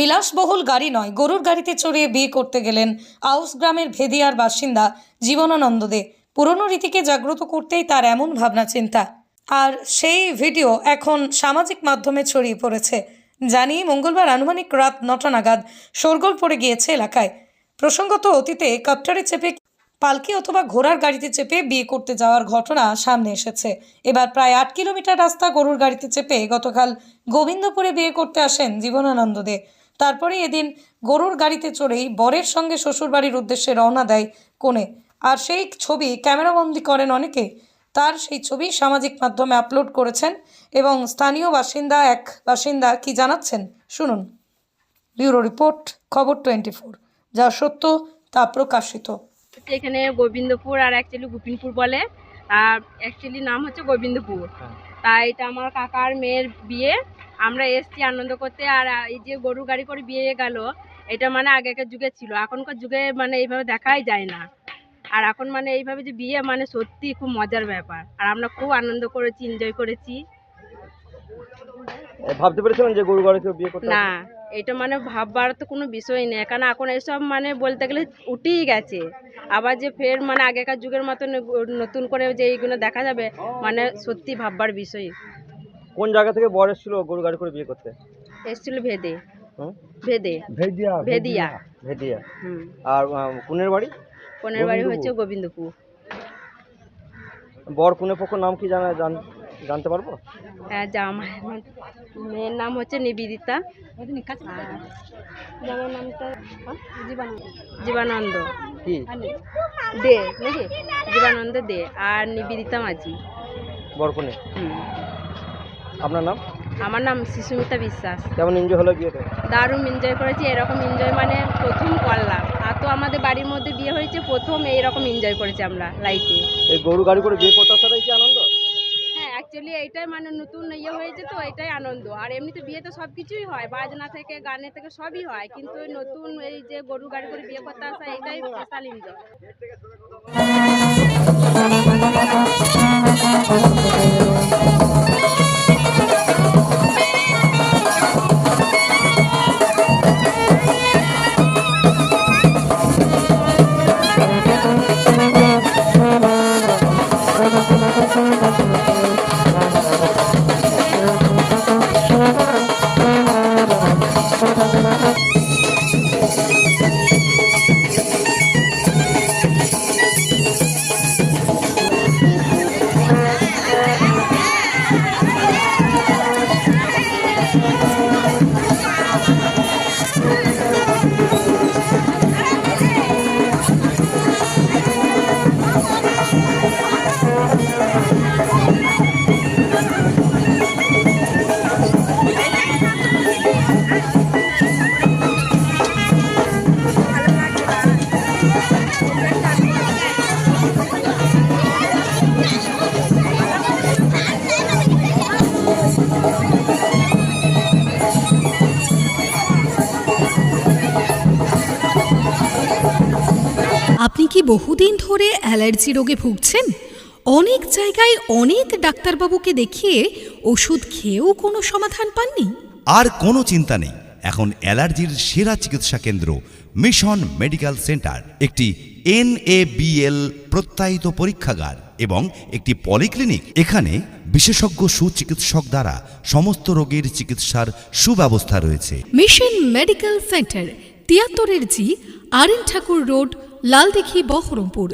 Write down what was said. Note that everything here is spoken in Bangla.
বিলাসবহুল গাড়ি নয়, গরুর গাড়িতে চড়িয়ে বিয়ে করতে গেলেন আউস গ্রামের ভেদিয়ার বাসিন্দা জীবনানন্দ দে। পুরনো রীতিকে জাগ্রত করতেই তার এমন ভাবনা, চিন্তা। আর সেই ভিডিও এখন সামাজিক মাধ্যমে ছড়িয়ে পড়েছে। জানি মঙ্গলবার আনুমানিক রাত নটা নাগাদ শোরগোল পড়ে গিয়েছে এলাকায়। প্রসঙ্গত অতীতে কাপ্টারে চেপে পালকি অথবা ঘোড়ার গাড়িতে চেপে বিয়ে করতে যাওয়ার ঘটনা সামনে এসেছে। এবার প্রায় আট কিলোমিটার রাস্তা গরুর গাড়িতে চেপে গতকাল গোবিন্দপুরে বিয়ে করতে আসেন জীবনানন্দ দে। তারপরে এদিন গরুর গাড়িতে চড়েই বরের সঙ্গে শ্বশুরবাড়ির উদ্দেশ্যে রওনা দেয় কোণে। আর সেই ছবি ক্যামেরাবন্দি করেন অনেকে। তার সেই ছবি সামাজিক মাধ্যমে আপলোড করেছেন এবং স্থানীয় বাসিন্দা এক বাসিন্দা কি জানাচ্ছেন শুনুন। ব্যুরো রিপোর্ট খবর টোয়েন্টি ফোর যা সত্য তা প্রকাশিত। এখানে গোবিন্দপুর আর অ্যাকচুয়ালি গোপিনপুর বলে। আর অ্যাকচুয়ালি নাম হচ্ছে গোবিন্দপুর। তাই এটা আমার কাকার মেয়ের বিয়ে। আমরা এসছি আনন্দ করতে আর এই যে গরু গাড়ি করে বিয়ে গেল এটা মানে আগেকার যুগে ছিল। এখনকার যুগে মানে এইভাবে দেখাই যায় না। আর এখন মানে এইভাবে যে বিয়ে মানে সত্যি খুব মজার ব্যাপার। আর আমরা খুব আনন্দ করেছি এনজয় করেছি। ভাবতে পেরেছিলেন যে গরু গাড়িতে বিয়ে করতে না এটা মানে ভাববার তো কোনো বিষয় নেই। কারণ এখন এসব মানে বলতে গেলে উঠেই গেছে। আবার যে ফের মানে আগেকার যুগের মতন নতুন করে যে এইগুলো দেখা যাবে মানে সত্যি ভাববার বিষয়। কোন জায়গা থেকে বর এসেছিল গরু গাড়ি করে বিয়ে করতে? এসছিল ভেদে। হুম? ভেদে। ভেদিয়া ভেদিয়া। ভেদিয়া। হুম। আর কুনের বাড়ি? কোনের বাড়ি হচ্ছে গোবিন্দপুর। বর কুনের পক্ষ নাম কি জানা জান- জানতে পারব? হ্যাঁ জামাই মেয়ের নাম হচ্ছে নিবেদিতা। আর জামার নামটা জীবানন্দ। কি? দে নাকি? জীবানন্দ দে। আর নিবেদিতা মাঝি। বর কুনে? হুম। আপনার নাম? আমার নাম শিশুমিতা বিশ্বাস। কেমন এনজয় হলো বিয়েতে? দারুণ এনজয় করেছি এরকম এনজয় মানে প্রথম করলাম। আর তো আমাদের বাড়ির মধ্যে বিয়ে হয়েছে প্রথম এইরকম এনজয় করেছি আমরা লাইফে এই গরু গাড়ি করে বিয়ে করতে আসাটাই কি আনন্দ? হ্যাঁ অ্যাকচুয়ালি এইটাই মানে নতুন ইয়ে হয়েছে তো এটাই আনন্দ। আর এমনিতে বিয়েতে সব কিছুই হয় বাজনা থেকে গানে থেকে সবই হয় কিন্তু নতুন এই যে গরু গাড়ি করে বিয়ে করতে আসা এটাই স্পেশাল এনজয় কি বহুদিন ধরে অ্যালার্জি রোগে ভুগছেন? অনেক জায়গায় অনেক ডাক্তারবাবুকে দেখিয়ে ওষুধ খেয়েও কোনো সমাধান পাননি? আর কোনো চিন্তা নেই। এখন অ্যালার্জির সেরা চিকিৎসা কেন্দ্র মিশন মেডিকেল সেন্টার একটি এনএবিএল প্রত্যায়িত পরীক্ষাগার এবং একটি পলিক্লিনিক। এখানে বিশেষজ্ঞ সুচিকিৎসক দ্বারা সমস্ত রোগের চিকিৎসার সুব্যবস্থা রয়েছে। Mission medical centre তিয়াত্তরের G R Thakur road Laldighi Baharampur.